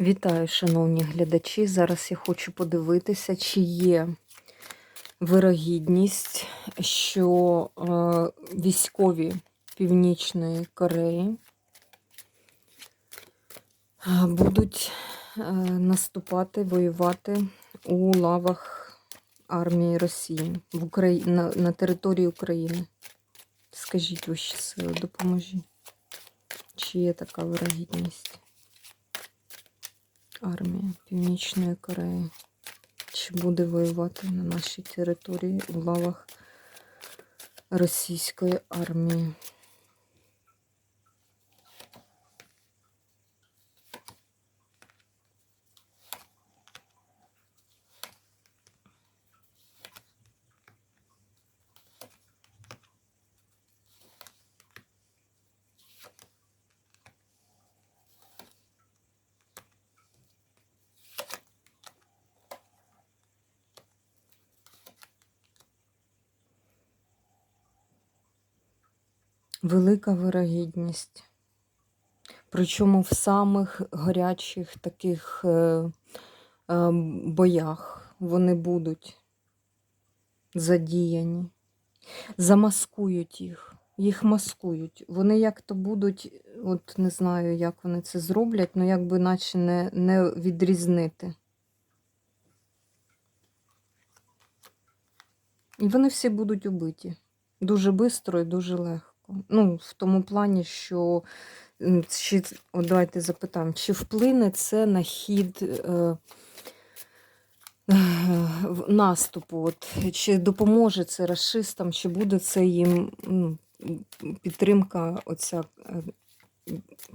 Вітаю, шановні глядачі. Зараз я хочу подивитися, чи є вирогідність, що е, військові Північної Кореї е, будуть е, наступати, воювати у лавах армії Росії в Украї... на, на території України. Скажіть вищі сили, допоможіть. Чи є така вирогідність? Армія Північної Кореї. Чи буде воювати на нашій території у лавах російської армії? Велика вирогідність. Причому в самих гарячих таких е, е, боях вони будуть задіяні, замаскують їх, їх маскують. Вони як то будуть, от не знаю, як вони це зроблять, але якби наче не, не відрізнити. І вони всі будуть убиті. Дуже швидко і дуже легко. Ну, в тому плані, що чи, от давайте запитаємо, чи вплине це на хід е, е, наступу? От, чи допоможе це расистам, чи буде це їм ну, підтримка оця е,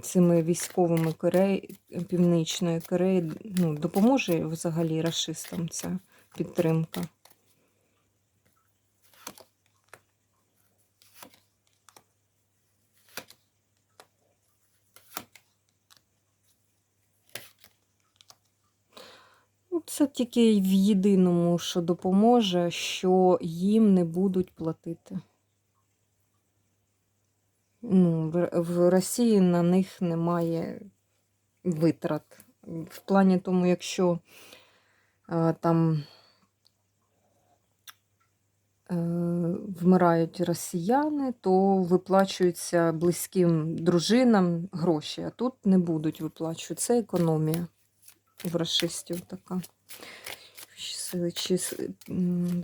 цими військовими Кореї, Північної Кореї? Ну, допоможе взагалі расистам ця підтримка? Це тільки в єдиному, що допоможе, що їм не будуть платити. Ну, в, Росії на них немає витрат. В плані тому, якщо е, там е, вмирають росіяни, то виплачуються близьким дружинам гроші, а тут не будуть виплачувати. Це економія в расистів така. Чи,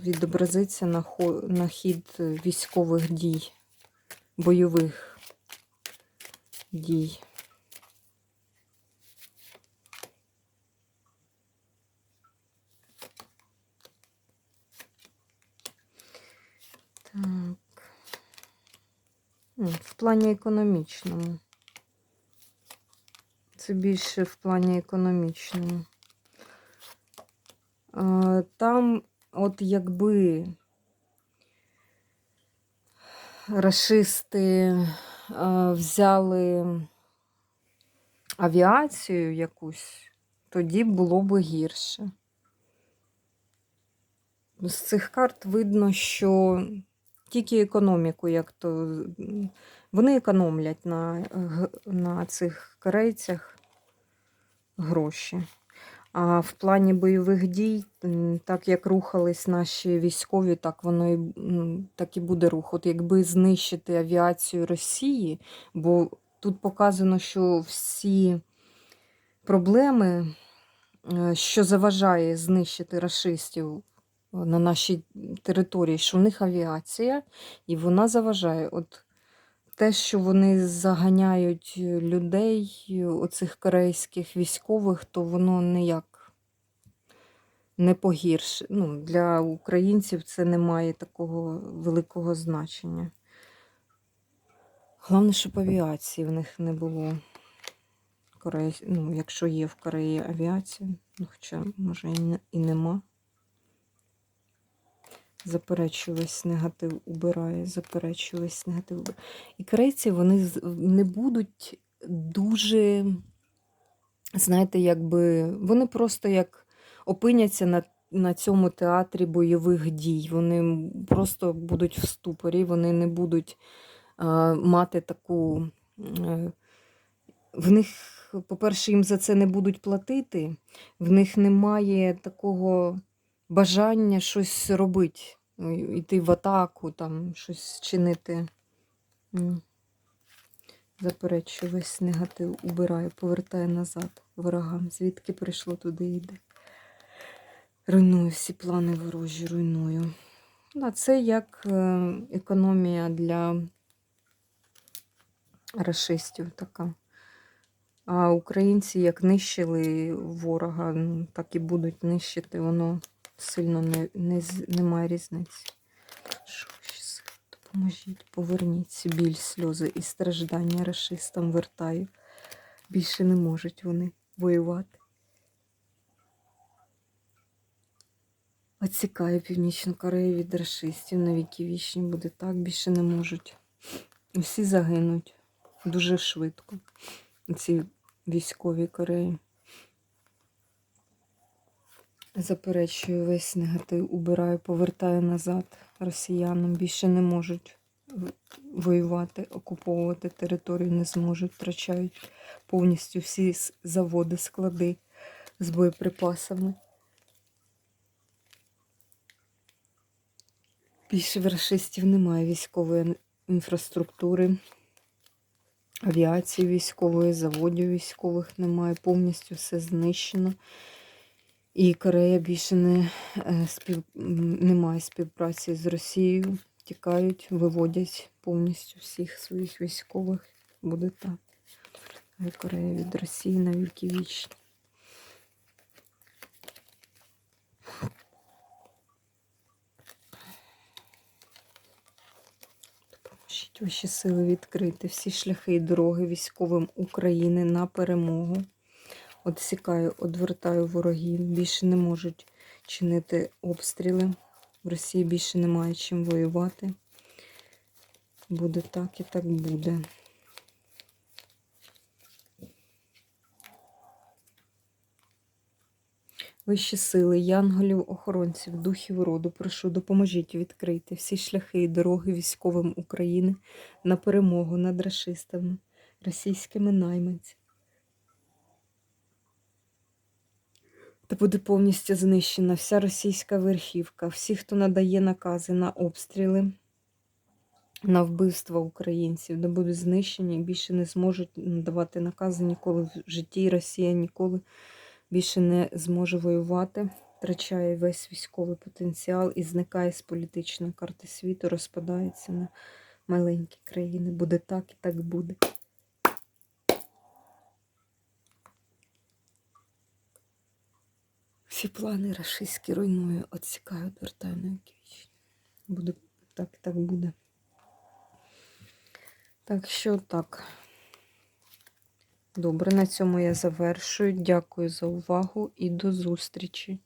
відобразиться на, хо, на хід військових дій, бойових дій. Так. В плані економічному. Це більше в плані економічному. Е, Там, от якби рашисти е, взяли авіацію якусь, тоді було б гірше. З цих карт видно, що тільки економіку, як то вони економлять на, на цих корейцях гроші. А в плані бойових дій, так як рухались наші військові, так воно і, так і буде рух. От якби знищити авіацію Росії, бо тут показано, що всі проблеми, е, що заважає знищити расистів на нашій території, що в них авіація, і вона заважає. От те, що вони заганяють людей, оцих корейських військових, то воно ніяк не погірше. Ну, для українців це не має такого великого значення. Головне, щоб авіації в них не було. Корей... Ну, якщо є в Кореї авіація, ну, хоча, може, і, і нема. Заперечую негатив убирає, заперечую негатив. І корейці вони не будуть дуже, знаєте, якби вони просто як опиняться на, на цьому театрі бойових дій. Вони просто будуть в ступорі, вони не будуть а, мати таку. е, в них по-перше, їм за це не будуть платити, в них немає такого бажання щось робити, йти в атаку, там, щось чинити. М. Заперечую, весь негатив убираю, повертаю назад ворогам. Звідки прийшло, туди йде. Руйную всі плани ворожі, руйную. Да, це як е, економія для расистів така. А українці як нищили ворога, ну, так і будуть нищити, воно сильно не, не, немає різниці. Що ще? Допоможіть, поверніть біль, сльози і страждання расистам вертаю. Більше не можуть вони воювати. Оцікаю Північну Корею від расистів на віки вічні буде так, більше не можуть. Усі загинуть дуже швидко. Ці військові Кореї. Заперечую весь негатив, убираю, повертаю назад росіянам. Більше не можуть воювати, окуповувати територію, не зможуть, втрачають повністю всі заводи, склади з боєприпасами. Більше в рашистів немає військової інфраструктури, авіації військової, заводів військових немає, повністю все знищено. І Корея більше не, е, спів... немає співпраці з Росією. Тікають, виводять повністю всіх своїх військових. Буде так. Корея від Росії на віки вічні. Допоможіть ваші сили відкрити всі шляхи і дороги військовим України на перемогу. Отсікаю, одвертаю ворогів. Більше не можуть чинити обстріли. В Росії більше немає чим воювати. Буде так і так буде. Вищі сили, янголів, охоронців, духів роду, прошу, допоможіть відкрити всі шляхи і дороги військовим України на перемогу над рашистами, російськими найманцями. Буде повністю знищена вся російська верхівка, всі, хто надає накази на обстріли, на вбивство українців, де будуть знищені і більше не зможуть надавати накази ніколи в житті. Росія ніколи більше не зможе воювати, втрачає весь військовий потенціал і зникає з політичної карти світу, розпадається на маленькі країни. Буде так і так буде. Всі плани рашистські руйную, отсікаю, відвертаю на вічні. Буде так так буде. Так що так. Добре, на цьому я завершую. Дякую за увагу і до зустрічі.